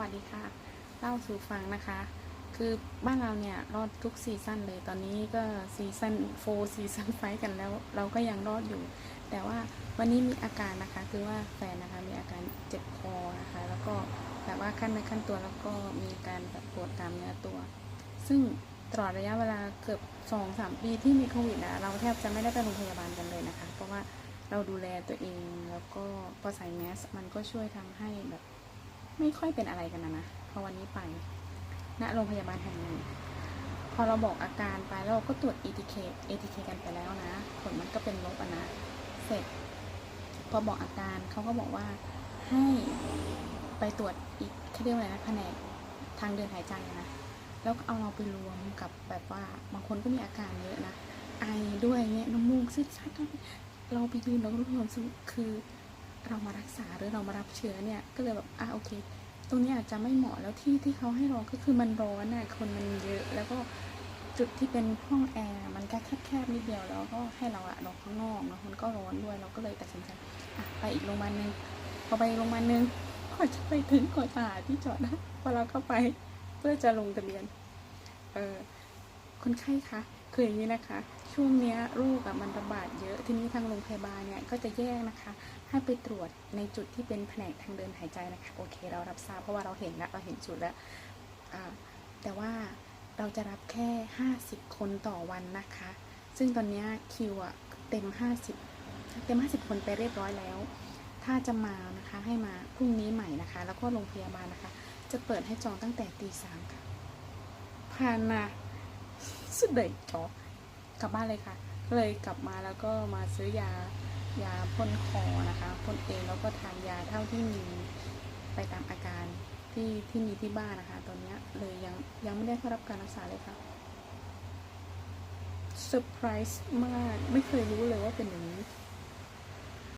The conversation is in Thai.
วัสดีค่ะ เล่าสู่ฟังนะคะ คือบ้านเราเนี่ยรอดทุกซีซั่นเลย ตอนนี้ก็ซีซั่นโฟซีซั่นไฟกันแล้ว เราก็ยังรอดอยู่ แต่ว่าวันนี้มีอาการนะคะ คือว่าแฟนนะคะมีอาการเจ็บคอนะคะ แล้วก็แบบว่าขั้นในขั้นตัวแล้วก็มีการแบบปวดตามเนื้อตัว ซึ่งตลอดระยะเวลาเกือบสองสามปีที่มีโควิดนะเราแทบจะไม่ได้ไปโรงพยาบาลกันเลยนะคะ เพราะว่าเราดูแลตัวเองแล้วก็พอใส่แมสมันก็ช่วยทำให้แบบ ไม่ค่อยเป็นอะไรกันนะนะพอวันนี้ไปณโรงพยาบาลแห่งหนึ่งพอเราบอกอาการไปแล้วเราก็ตรวจ ATK ATK กันไปแล้วนะ ผลมันก็เป็นลบอะนะ เสร็จ พอบอกอาการเขาก็บอกว่าให้ไปตรวจอีกเขาเรียกว่าอะไรนะแผนกทางเดินหายใจนะแล้วก็เอาเราไปรวมกับแบบว่าบางคนก็มีอาการเยอะนะไอด้วยเนี่ยน้ำมูกซึดซัดเราไปยืนเราก็รู้ควมรู้สึกคือ เรามารักษาหรือเรามารับเชื้อเนี่ยก็เลยแบบอะโอเค ตรงนี้อาจจะไม่เหมาะแล้วที่ที่เขาให้รอก็คือมันร้อนน่ะคนมันเยอะ แล้วก็จุดที่เป็นห้องแอร์มันก็แคบๆนิดเดียวแล้วก็ให้เราอะรอข้างนอกเนาะมันก็ร้อนด้วยเราก็เลยตัดสินใจอะไปอีกโรงพยาบาลหนึ่งพอไปโรงพยาบาลหนึ่งก็จะไปถึงก่อนตาที่จอดนะพอเราเข้าไปเพื่อจะลงทะเบียนเออคนไข้คะ คืออย่างนี้นะคะ ช่วงเนี้ยโรคอะมันระบาดเยอะทีนี้ทางโรงพยาบาลเนี่ยก็จะแยกนะคะ ให้ไปตรวจในจุดที่เป็นแผนกทางเดินหายใจนะคะ โอเค เรารับทราบเพราะว่าเราเห็นแล้วเราเห็นจุดแล้วแต่ว่าเราจะรับแค่ 50 คนต่อวันนะคะ ซึ่งตอนนี้คิวอะเต็ม 50 เต็ม 50 คนไปเรียบร้อยแล้ว ถ้าจะมานะคะให้มาพรุ่งนี้ใหม่นะคะ แล้วก็โรงพยาบาลนะคะ จะเปิดให้จองตั้งแต่ตีสามค่ะผ่านมา สุดเลยจอกลับบ้านเลยค่ะ ก็เลยกลับมาแล้วก็มาซื้อยายาพ่นคอนะคะพ่นเองแล้วก็ทานยาเท่าที่มีไปตามอาการที่ที่มีที่บ้านนะคะ ตอนนี้เลยยังยังไม่ได้เข้ารับการรักษาเลยค่ะเซอร์ไพรส์มากไม่เคยรู้เลยว่าเป็นอย่างนี้